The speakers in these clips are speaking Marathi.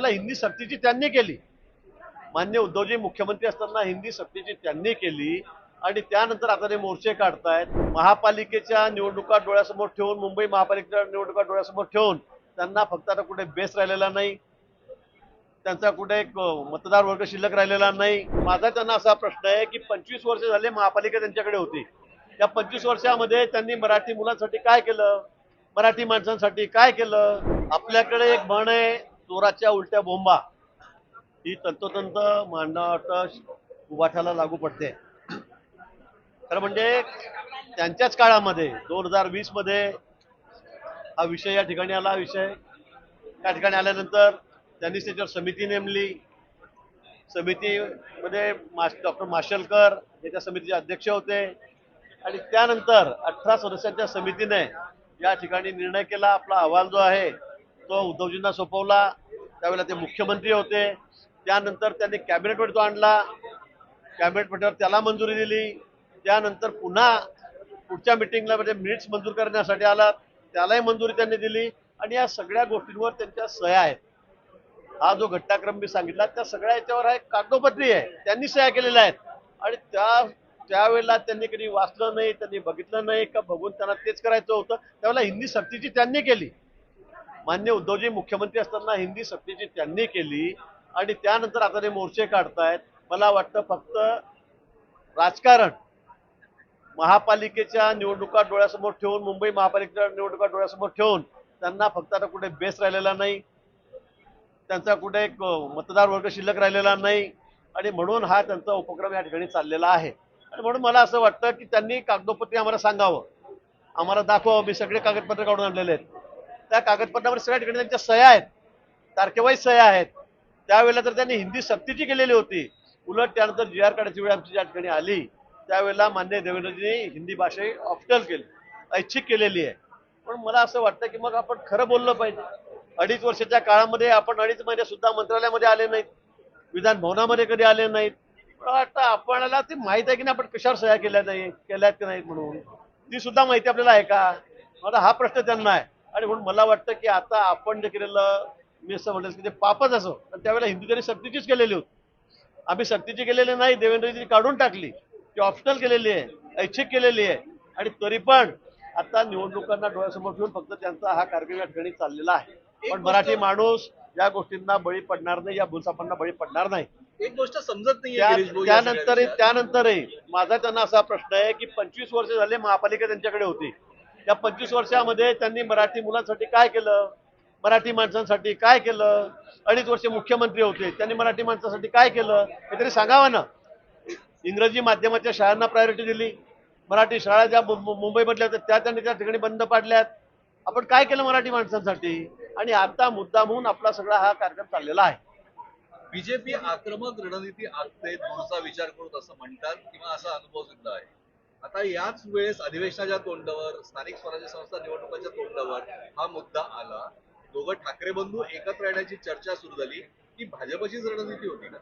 त्यावेळेला हिंदी सक्तीची त्यांनी केली. मान्य उद्धवजी मुख्यमंत्री असताना हिंदी सक्तीची त्यांनी केली. आणि त्यानंतर आता ते मोर्चे काढतायत. महापालिकेच्या निवडणुका डोळ्यासमोर ठेवून मुंबई महापालिकेच्या निवडणुका डोळ्यासमोर ठेवून त्यांना फक्त आता कुठे बेस राहिलेला नाही. त्यांचा कुठे एक मतदार वर्ग शिल्लक राहिलेला नाही. माझा त्यांना असा प्रश्न आहे की पंचवीस वर्ष झाले महापालिका त्यांच्याकडे होती. त्या पंचवीस वर्षामध्ये त्यांनी मराठी मुलांसाठी काय केलं? मराठी माणसांसाठी काय केलं? आपल्याकडे एक म्हण आहे चोराच्या उलट्या बोंबा. ही तंतोतंत मांडावट उभाठाला लागू पडते. खरं म्हणजे त्यांच्याच काळामध्ये दोन हजार वीसमध्ये हा विषय या ठिकाणी आला. विषय त्या ठिकाणी आल्यानंतर त्यांनीच त्याच्यावर समिती नेमली. समितीमध्ये माश डॉक्टर माशेलकर हे त्या समितीचे अध्यक्ष होते. आणि त्यानंतर अठरा सदस्यांच्या समितीने या ठिकाणी निर्णय केला. आपला अहवाल जो आहे तो उद्धवजींना सोपवला. त्यावेळेला ते मुख्यमंत्री होते. त्यानंतर त्यांनी कॅबिनेटवर तो आणला कॅबिनेट पट्ट्यावर त्याला मंजुरी दिली. त्यानंतर पुन्हा पुढच्या मिटिंगला म्हणजे मिनिट्स मंजूर करण्यासाठी आला त्यालाही मंजुरी त्यांनी दिली. आणि या सगळ्या गोष्टींवर त्यांच्या सह्या आहेत. हा जो घटनाक्रम मी सांगितला त्या सगळ्या याच्यावर आहे कागदोपत्री आहे. त्यांनी सह्या केलेल्या आहेत. आणि त्या त्यावेळेला त्यांनी कधी वाचलं नाही त्यांनी बघितलं नाही का बघून त्यांना तेच करायचं होतं. त्यावेळेला हिंदी सक्तीची त्यांनी केली. मान्य उद्धवजी मुख्यमंत्री असताना हिंदी सक्तीची त्यांनी केली आणि त्यानंतर आता ते मोर्चे काढतायत. मला वाटतं फक्त राजकारण महापालिकेच्या निवडणुका डोळ्यासमोर ठेवून मुंबई महापालिकेच्या निवडणुका डोळ्यासमोर ठेवून त्यांना फक्त आता कुठे बेस राहिलेला नाही. त्यांचा कुठे एक मतदार वर्ग शिल्लक राहिलेला नाही आणि म्हणून हा त्यांचा उपक्रम या ठिकाणी चाललेला आहे. आणि म्हणून मला असं वाटतं की त्यांनी कागदोपत्री आम्हाला सांगावं. आम्हाला दाखवावं. मी सगळे कागदपत्र काढून आणलेले आहेत. त्या कागदपत्रावर सगळ्या ठिकाणी त्यांच्या सह्या आहेत. तारखेवाईज सह्या आहेत. त्यावेळेला तर त्यांनी हिंदी सक्तीची केलेली होती उलट त्यानंतर जी आर काढायची वेळ आमची ज्या ठिकाणी आली त्यावेळेला मान्य देवेंद्रजींनी हिंदी भाषा ही ऑप्शनल केली ऐच्छिक केलेली आहे. पण मला असं वाटतं की मग आपण खरं बोललं पाहिजे. अडीच वर्षाच्या काळामध्ये आपण अडीच महिने सुद्धा मंत्रालयामध्ये आले नाहीत विधान भवनामध्ये कधी आले नाहीत. मला वाटतं आपल्याला ते माहीत आहे की नाही आपण कशावर सह्या केल्या नाही केल्यात की नाहीत म्हणून. ती सुद्धा माहिती आपल्याला आहे का? मला हा प्रश्न त्यांना आहे. आणि म्हणून मला वाटतं की आता आपण जे केलेलं मी असं म्हणेल की ते पापच असो पण त्यावेळेला हिंदी त्यांनी सक्तीचीच केलेली होती. आम्ही सक्तीची केलेली नाही देवेंद्रजी काढून टाकली ती ऑप्शनल केलेली आहे ऐच्छिक केलेली आहे. आणि तरी पण आता निवडणुकांना डोळ्यासमोर ठेवून फक्त त्यांचा हा कार्यक्रम या ठिकाणी चाललेला आहे. पण मराठी माणूस या गोष्टींना बळी पडणार नाही या भूलसापांना बळी पडणार नाही. एक गोष्ट समजत सगळ्या त्यानंतरही. त्यानंतरही माझा त्यांना असा प्रश्न आहे की पंचवीस वर्ष झाले महापालिका त्यांच्याकडे होती. त्या पंचवीस वर्षामध्ये त्यांनी मराठी मुलांसाठी काय केलं? मराठी माणसांसाठी काय केलं? अडीच वर्ष मुख्यमंत्री होते. त्यांनी मराठी माणसासाठी काय केलं? हे तरी सांगावं ना? इंग्रजी माध्यमाच्या शाळांना प्रायोरिटी दिली. मराठी शाळा ज्या मुंबईमधल्या होत्या त्या त्यांनी त्या ठिकाणी बंद पाडल्यात. आपण काय केलं मराठी माणसांसाठी? आणि आता मुद्दामहून आपला सगळा हा कार्यक्रम चाललेला आहे. बीजेपी आक्रमक रणनीती आखते दूरचा विचार करत असं म्हणतात किंवा असा अनुभव सुद्धा आहे? आता याच वेळेस अधिवेशनाच्या तोंडावर स्थानिक स्वराज्य संस्था निवडणुकाच्या तोंडावर हा मुद्दा आला. दोघं ठाकरे बंधू एकत्र येण्याची चर्चा सुरू झाली. की भाजपचीच रणनीती होती ना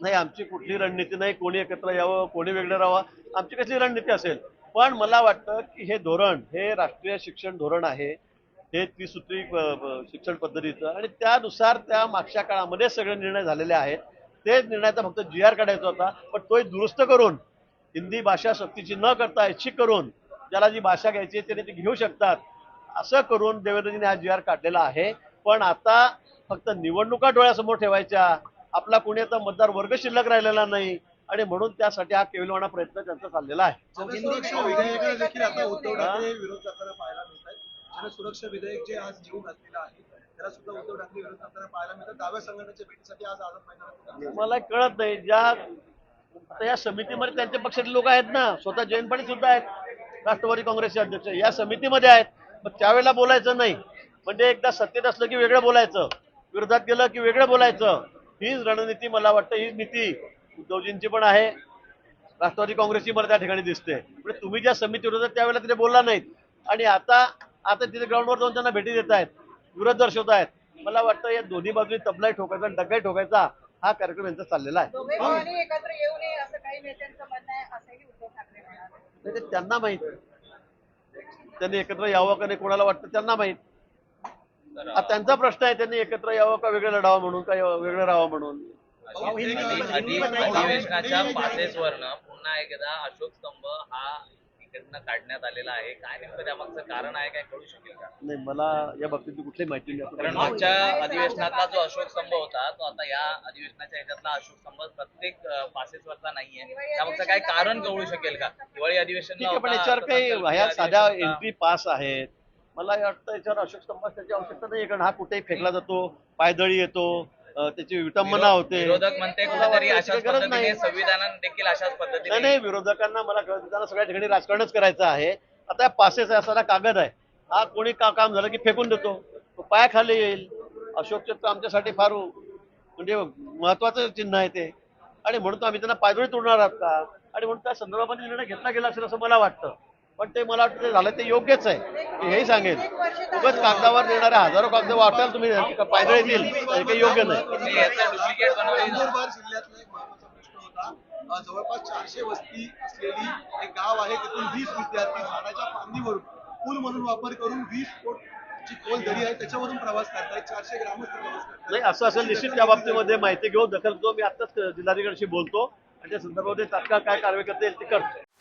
नाही आमची कुठली रणनीती नाही. कोणी एकत्र यावं कोणी वेगळं राहावं आमची कसली रणनीती असेल? पण मला वाटतं की हे धोरण हे राष्ट्रीय शिक्षण धोरण आहे. हे त्रिसूत्री शिक्षण पद्धतीचं. आणि त्यानुसार त्या मागच्या काळामध्ये सगळे निर्णय झालेले आहेत. तेच निर्णयाचा फक्त जी आर काढायचा होता पण तोही दुरुस्त करून हिंदी भाषा सक्तीची न करता ऐच्छिक करून ज्याला जी भाषा घ्यायची आहे त्याने ती घेऊ शकतात. असं करून देवेंद्रजीने हा जी आर काढलेला आहे. पण आता फक्त निवडणुका डोळ्यासमोर ठेवायच्या. आपला कोणी आता मतदार वर्ग शिल्लक राहिलेला नाही आणि म्हणून त्यासाठी हा केविलवाणा प्रयत्न त्यांचा चाललेला आहे. जनसुरक्षा विधेयक जे आज येऊन घातलेलं आहे त्याला सुद्धा उद्धव ठाकरे विरोध करताना पाहायला मिळतं डाव्या संघटनेच्या भेटीसाठी आज आझाद मैदानात उतरले. मला कळत नाही ज्या आता या समितीमध्ये त्यांच्या पक्षातले लोक आहेत ना स्वतः जयंत पाटील सुद्धा आहेत राष्ट्रवादी काँग्रेसचे अध्यक्ष. या समितीमध्ये आहेत. मग त्यावेळेला बोलायचं नाही. म्हणजे एकदा सत्तेत असलं की वेगळं बोलायचं. विरोधात गेलं की वेगळं बोलायचं. हीच रणनीती मला वाटतं हीच नीती उद्धवजींची पण आहे. राष्ट्रवादी काँग्रेसची मला त्या ठिकाणी दिसते. म्हणजे तुम्ही ज्या समिती विरोधात त्यावेळेला तिथे बोलला नाहीत. आणि आता आता तिथे ग्राउंडवर जाऊन त्यांना भेटी देत आहेत. विरोध दर्शवत आहेत. मला वाटतं या दोन्ही बाजूनी तबलाही ठोकायचा आणि ठोकायचा. हा कार्यक्रम यांचा चाललेला आहे. दोघे भावांनी एकत्र येऊ नये असं काही नेत्यांचं म्हणणं आहे असंही उद्धव ठाकरे म्हणाले. नाही ते त्यांना माहीत. त्यांनी एकत्र यावं का नाही कोणाला वाटतं त्यांना माहीत. आता त्यांचा प्रश्न आहे त्यांनी एकत्र यावं का वेगळं लढावं म्हणून का वेगळं राहावं म्हणून. अधिवेशनाच्या पासेसवरनं पुन्हा एकदा अशोक स्तंभ हा इकडनं काढण्यात आलेला आहे. काय नेमकं त्यामागचं कारण आहे काय कळू शकेल का? नाही मला या बाबतीत कुठली माहिती कारण नाही मागच्या अधिवेशनातला जो अशोक स्तंभ होता तो आता या अधिवेशनाच्या ह्याच्यातला अशोक स्तंभ प्रत्येक अं, पासेसवरचा नाहीये. त्यामागचं काय कारण कळू शकेल का? दिवाळी ठीक आहे पण याच्यावर काही ह्या साध्या अधिवेशन. एंट्री पास आहेत. मला वाटतं याच्यावर अशोक स्तंभास त्याची आवश्यकता नाही कारण हा कुठेही फेकला जातो पायदळी येतो त्याची विटंबना होते. विरोधक म्हणते कुठेतरी अशाच पद्धतीने. संविधानानं देखील अशाच पद्धतीने. नाही विरोधकांना मला कळत त्यांना सगळ्या ठिकाणी राजकारणच करायचं आहे. आता पासेस असा कागद आहे. हा कोणी का काम झालं की फेकून देतो? तो पायाखाली येईल. अशोकचं तर आमच्यासाठी फार म्हणजे महत्वाचं चिन्ह आहे ते. आणि म्हणून तो आम्ही त्यांना पायदळी तोडणार आहात का? आणि म्हणून त्या संदर्भामध्ये निर्णय घेतला गेला असेल असं मला वाटतं. पण ते मला वाटतं झालं ते योग्यच आहे. मी हेही सांगेन. उगाच कागदावर देणाऱ्या हजारो कागद वाटाल तुम्ही पायदळ येतील हे काही योग्य नाही. जवळपास चारशे वस्ती असलेली एक गाव आहे तिथून वीस विद्यार्थी झाडाच्या फांदीवरून पूल म्हणून वापर करून वीस फूट जी खोल दरी आहे त्याच्यावरून प्रवास करतायत चारशे ग्रामस्थ प्रवास करतात नाही असं असेल निश्चित त्या बाबतीमध्ये माहिती घेऊन दखल घेऊन मी आताच जिल्हाधिकाऱ्यांशी बोलतो. आणि त्या संदर्भामध्ये तात्काळ काय कारवाई करता येईल ती करतो.